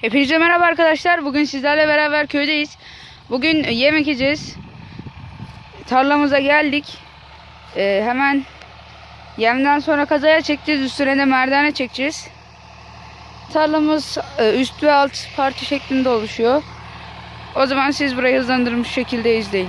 Hepinize merhaba arkadaşlar. Bugün sizlerle beraber köydeyiz. Bugün yemek yiyeceğiz. Tarlamıza geldik. Ee, hemen yemden sonra kazaya çekeceğiz. Üstüne de merdane çekeceğiz. Tarlamız e, üst ve alt parti şeklinde oluşuyor. O zaman siz burayı hızlandırmış şekilde izleyin.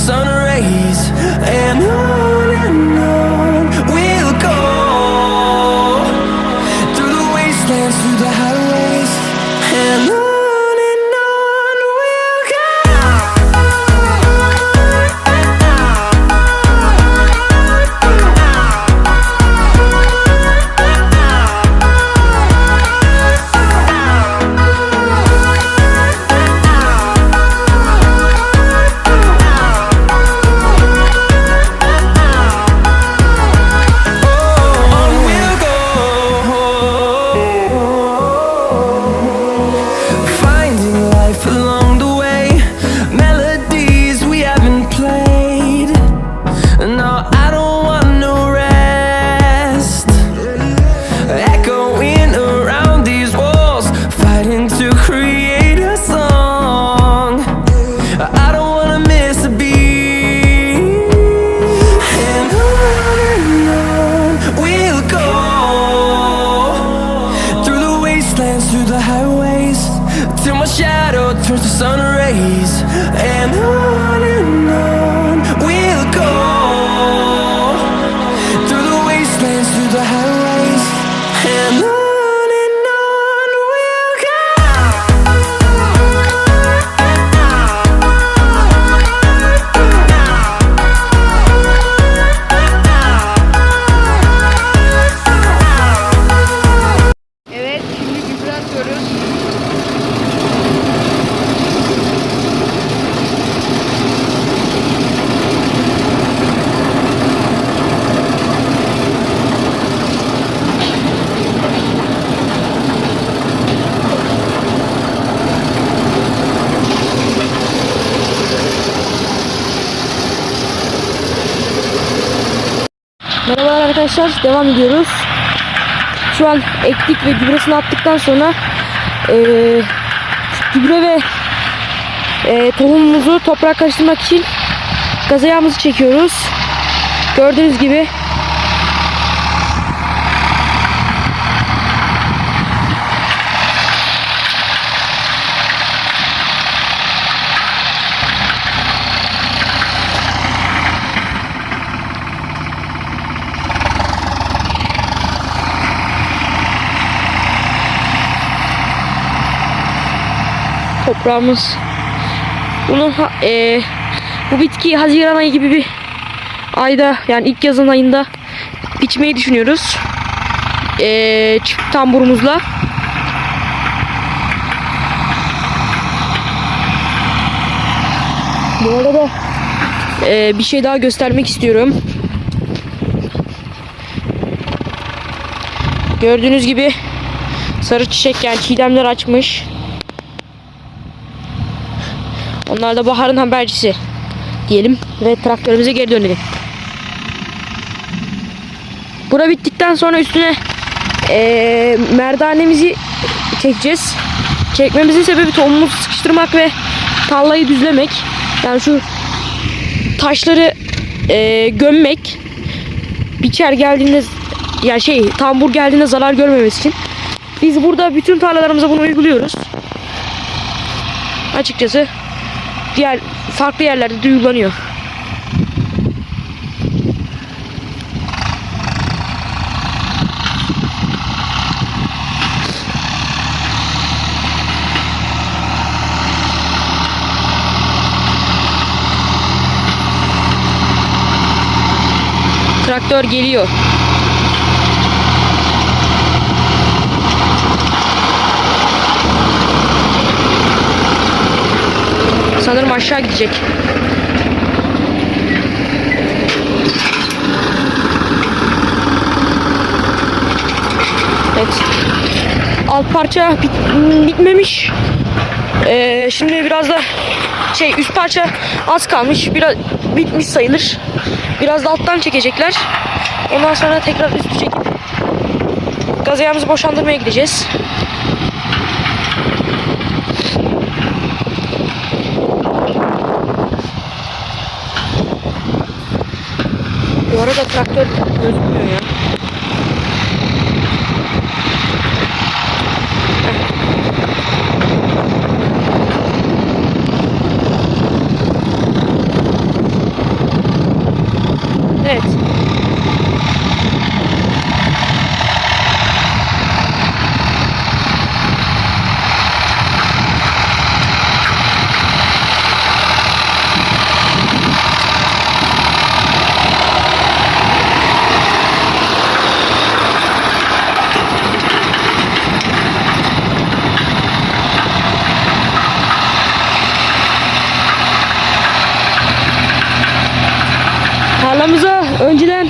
sun and I Merhabalar arkadaşlar devam ediyoruz. Şu an ektik ve gübresini attıktan sonra eee, gübre ve eee, tohumumuzu toprak karıştırmak için gaz çekiyoruz. Gördüğünüz gibi toprağımız bunu ha- eee, bu bitkiyi Haziran ayı gibi bir ayda yani ilk yazın ayında biçmeyi düşünüyoruz. Eee çift tamburumuzla. Bu arada eee, bir şey daha göstermek istiyorum. Gördüğünüz gibi sarı çiçek yani çiğdemler açmış. Onlar da baharın habercisi diyelim ve traktörümüze geri dönelim. Bura bittikten sonra üstüne eee merdanemizi çekeceğiz. Çekmemizin sebebi tohumumuzu sıkıştırmak ve tarlayı düzlemek. Yani şu taşları eee, gömmek. Biçer geldiğinde yani şey tambur geldiğinde zarar görmemesi için. Biz burada bütün tarlalarımıza bunu uyguluyoruz. Açıkçası diğer farklı yerlerde duyulanıyor. Traktör geliyor. Sanırım aşağı gidecek. Evet. Alt parça bit- bitmemiş. Ee, şimdi biraz da şey üst parça az kalmış. Biraz bitmiş sayılır. Biraz da alttan çekecekler. Ondan sonra tekrar üstü çekip gaz boşandırmaya gideceğiz. Bu arada traktör gözükmüyor ya. Evet. Tarlamıza önceden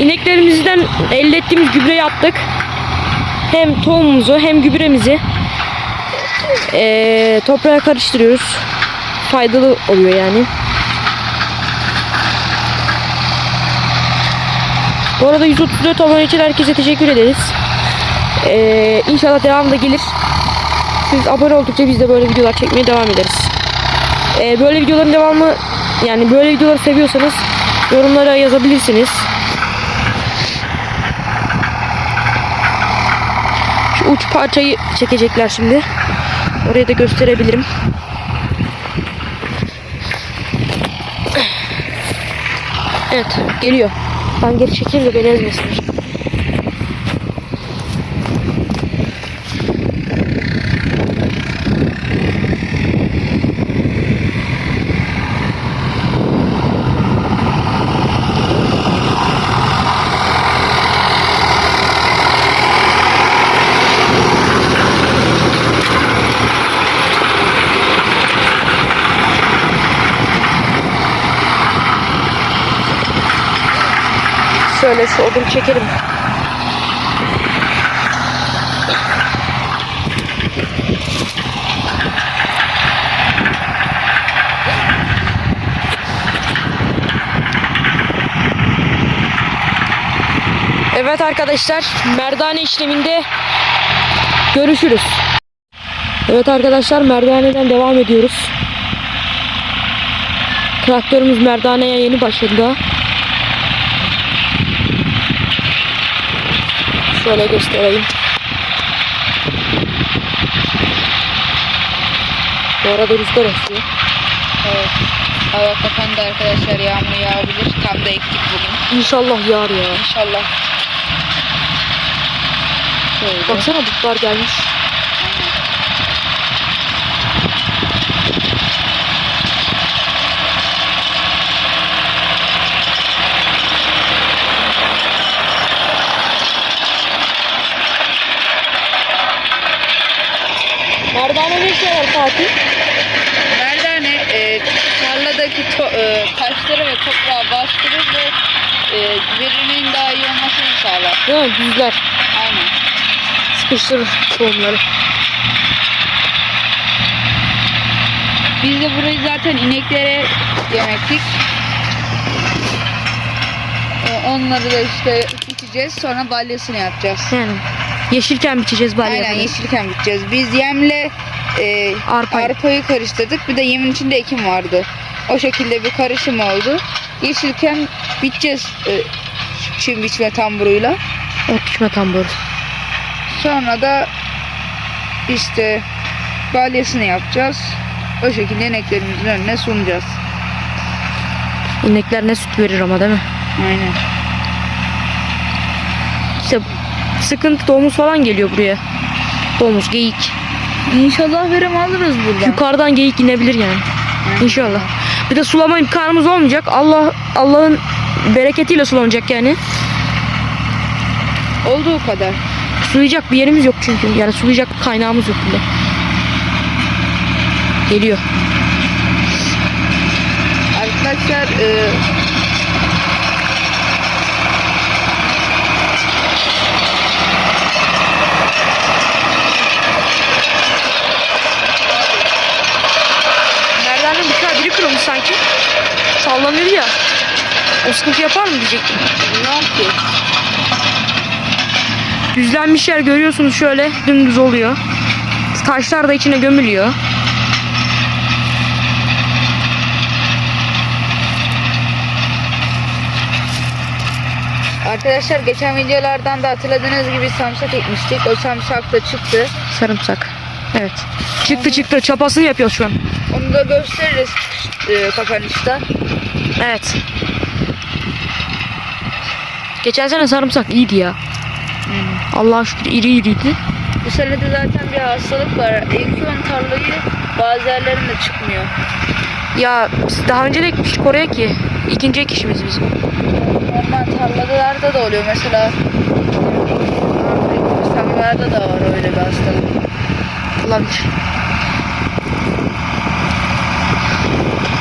ineklerimizden elde ettiğimiz gübreyi attık. Hem tohumumuzu hem gübremizi eee toprağa karıştırıyoruz. Faydalı oluyor yani. Bu arada 134 abone için herkese teşekkür ederiz. Eee inşallah devamı da gelir. Siz abone oldukça biz de böyle videolar çekmeye devam ederiz. Eee, böyle videoların devamı yani böyle videoları seviyorsanız yorumlara yazabilirsiniz. Şu uç parçayı çekecekler şimdi. Oraya da gösterebilirim. Evet geliyor. Ben geri çekeyim de beni ezmesinler. Şöyle şu odunu çekelim. Evet arkadaşlar merdane işleminde görüşürüz. Evet arkadaşlar merdaneden devam ediyoruz. Traktörümüz merdaneye yeni başladı Şöyle göstereyim. Bu arada rüzgar esiyor. Evet. Hava kapandı arkadaşlar. Yağmur yağabilir. Tam da ektik bugün. İnşallah yağar ya. İnşallah. Şöyle. Baksana bulutlar gelmiş. Merdane ne işe yarar Fatih? Merdane e, tarladaki to- e, taşları ve toprağı bastırır ve e, verinin daha iyi olmasını sağlar. Değil mi? Düzler. Aynen. Sıkıştırır tohumları. Biz de burayı zaten ineklere yemektik. E, onları da işte biçeceğiz. Sonra balyasını yapacağız. Yani yeşilken biçeceğiz bari. Aynen yeşilken biteceğiz. Biz yemle e, Arpayı. arpayı karıştırdık. Bir de yemin içinde ekim vardı. O şekilde bir karışım oldu. Yeşilken biteceğiz e, çim biçme tamburuyla. Ot biçme tamburu. Sonra da işte balyasını yapacağız. O şekilde ineklerimizin önüne sunacağız. İnekler ne süt verir ama değil mi? Aynen. İşte sıkıntı domuz falan geliyor buraya. Domuz, geyik. İnşallah verim alırız buradan. Yukarıdan geyik inebilir yani. İnşallah. Bir de sulama imkanımız olmayacak. Allah Allah'ın bereketiyle sulanacak yani. Olduğu kadar. Sulayacak bir yerimiz yok çünkü. Yani sulayacak bir kaynağımız yok burada. Geliyor. Arkadaşlar e, Sallanıyor ya. O sıkıntı yapar mı diyecektim. ne ki? Düzlenmiş yer görüyorsunuz şöyle dümdüz oluyor. Taşlar da içine gömülüyor. Arkadaşlar geçen videolardan da hatırladığınız gibi samsak ekmiştik. O samsak da çıktı. Sarımsak. Evet. Çıktı çıktı. Çapasını yapıyoruz şu an. Onu da gösteririz e, kapanışta. Evet. Geçen sene sarımsak iyiydi ya. Allah'a şükür iri iriydi. Bu sene de zaten bir hastalık var. Ekiyorsun tarlayı bazı yerlerinde çıkmıyor. Ya biz daha önce de ekmiştik oraya ki. İkinci ekişimiz bizim. Normal tarlalarda da oluyor. Mesela tarlalarda da var öyle bir hastalık. Olabilir.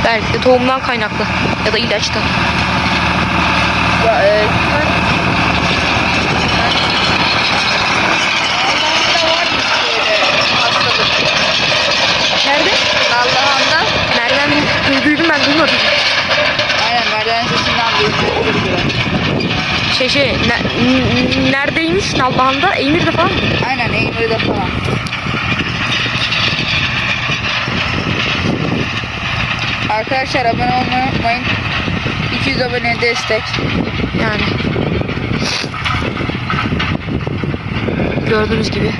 Belki de tohumdan kaynaklı. Ya da ilaçtan. Ya, e. Nerede? Allah'ında Nereden du- duydum ben duymadım. aynen merdiven sesinden duyuyorum. Şey şey ne- neredeymiş Nalbahan'da? Eymir'de falan mı? Aynen Eymür'de falan. Arkadaşlar abone olmayı unutmayın. 200 abone destek. Yani. Gördüğünüz gibi.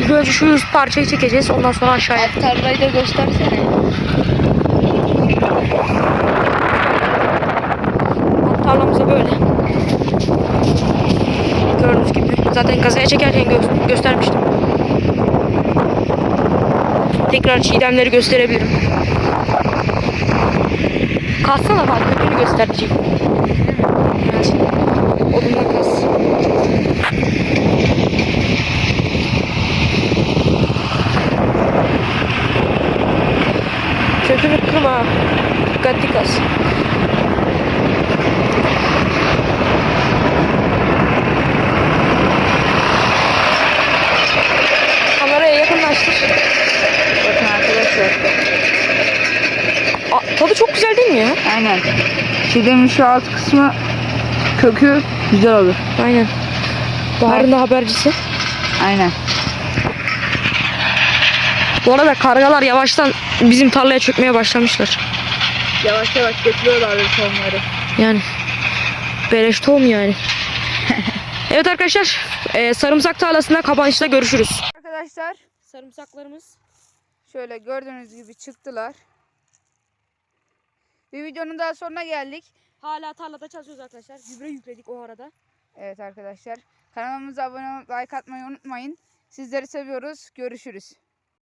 İlk önce şu üst parçayı çekeceğiz. Ondan sonra aşağıya. Alt tarlayı da göstersene. Alt tarlamızda böyle. Gördüğünüz gibi. Zaten kazaya çekerken gö- göstermiştim. Tekrar çiğdemleri gösterebilirim. Kassana bak. Kökünü gösterecek. Evet. Odunla kas. Kökünü. Dikkatli kas. Tadı çok güzel değil mi ya? Aynen. Çiğdemin şu alt kısmı kökü güzel olur. Aynen. Baharın da habercisi. Aynen. Bu arada kargalar yavaştan bizim tarlaya çökmeye başlamışlar. Yavaş yavaş getiriyorlar tohumları. Yani beleş tohum yani. evet arkadaşlar e, sarımsak tarlasında kapanışta görüşürüz. Arkadaşlar Sarımsaklarımız şöyle gördüğünüz gibi çıktılar. Bir videonun daha sonuna geldik. hala tarlada çalışıyoruz arkadaşlar. Gübre yükledik o arada. Evet arkadaşlar. Kanalımıza abone olup like atmayı unutmayın. Sizleri seviyoruz. Görüşürüz.